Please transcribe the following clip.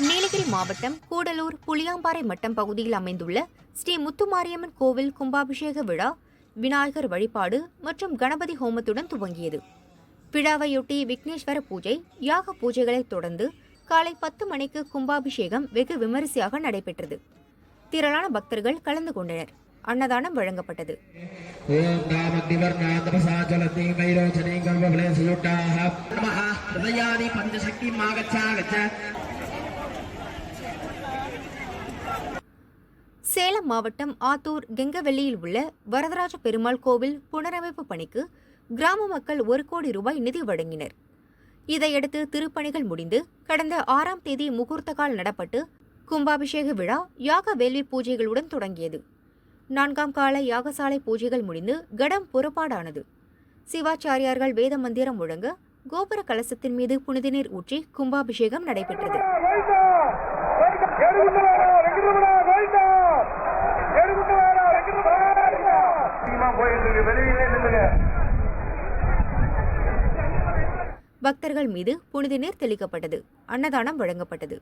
நீலகிரி மாவட்டம் கூடலூர் புளியாம்பாறை மட்டம் பகுதியில் அமைந்துள்ள ஸ்ரீ முத்துமாரியம்மன் கோவில் கும்பாபிஷேக விழா விநாயகர் வழிபாடு மற்றும் கணபதி ஹோமத்துடன் துவங்கியது. விழாவையொட்டி விக்னேஸ்வர பூஜை யாக பூஜைகளைத் தொடர்ந்து காலை பத்து மணிக்கு கும்பாபிஷேகம் வெகு விமரிசையாக நடைபெற்றது. திரளான பக்தர்கள் கலந்து கொண்டனர். அன்னதானம் வழங்கப்பட்டது. சேலம் மாவட்டம் ஆத்தூர் கெங்கவெல்லியில் உள்ள வரதராஜ பெருமாள் கோவில் புனரமைப்பு பணிக்கு கிராம மக்கள் ஒரு கோடி ரூபாய் நிதி வழங்கினர். இதையடுத்து திருப்பணிகள் முடிந்து கடந்த ஆறாம் தேதி முகூர்த்த கால் நடப்பட்டு கும்பாபிஷேக விழா யாக வேள்வி பூஜைகளுடன் தொடங்கியது. நான்காம் கால யாகசாலை பூஜைகள் முடிந்து கடம் புறப்பாடானது. சிவாச்சாரியார்கள் வேத மந்திரம் முழங்க கோபுர கலசத்தின் மீது புனிதநீர் ஊற்றி கும்பாபிஷேகம் நடைபெற்றது. பக்தர்கள் மீது புனித நீர் தெளிக்கப்பட்டது. அன்னதானம் வழங்கப்பட்டது.